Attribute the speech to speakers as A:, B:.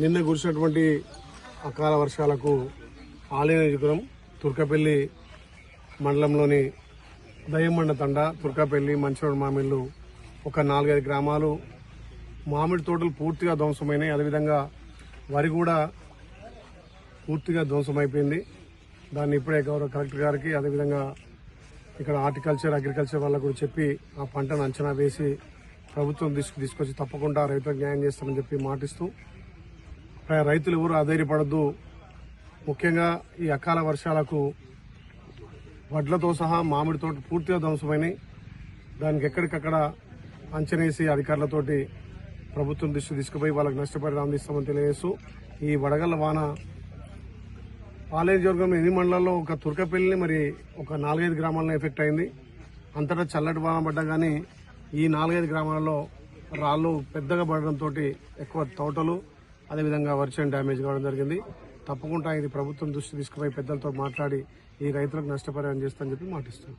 A: నిన్న కురిసినటువంటి అకాల వర్షాలకు ఆలయ నియోజకవర్గం తుర్కపల్లి మండలంలోని దయ్యమండ తండ తుర్కపల్లి మంచిరోడ్ మామిళ్ళు ఒక నాలుగైదు గ్రామాలు మామిడి తోటలు పూర్తిగా ధ్వంసమైనాయి. అదేవిధంగా వరి కూడా పూర్తిగా ధ్వంసమైపోయింది. దాన్ని ఇప్పుడే గౌరవ కలెక్టర్ గారికి అదేవిధంగా ఇక్కడ హార్టికల్చర్ అగ్రికల్చర్ వాళ్ళకు కూడా చెప్పి ఆ పంటను అంచనా వేసి ప్రభుత్వం తీసుకు తీసుకొచ్చి తప్పకుండా రైతులకు న్యాయం చేస్తామని చెప్పి మాటిస్తూ రైతులు ఎవరు అధైర్యపడద్దు. ముఖ్యంగా ఈ అకాల వర్షాలకు వడ్లతో సహా మామిడి తోట పూర్తిగా ధ్వంసమైనాయి. దానికి ఎక్కడికక్కడ అంచనేసి అధికారులతోటి ప్రభుత్వం దృష్టి తీసుకుపోయి వాళ్ళకి నష్టపరిహారం అందిస్తామని తెలియజేస్తూ ఈ వడగళ్ళ వాన పాలేజవర్గం ఎన్ని మండలాల్లో ఒక తుర్కపల్లిని మరి ఒక నాలుగైదు గ్రామాలను ఎఫెక్ట్ అయింది. అంతటా చల్లటి వాన పడ్డా కానీ ఈ నాలుగైదు గ్రామాలలో రాళ్ళు పెద్దగా పడడంతో ఎక్కువ తోటలు అదేవిధంగా వర్షం డ్యామేజ్ కావడం జరిగింది. తప్పకుండా ఇది ప్రభుత్వం దృష్టి తీసుకుపోయి పెద్దలతో మాట్లాడి ఈ రైతులకు నష్టపరిహారం చేస్తామని చెప్పి మాటిస్తున్నాం.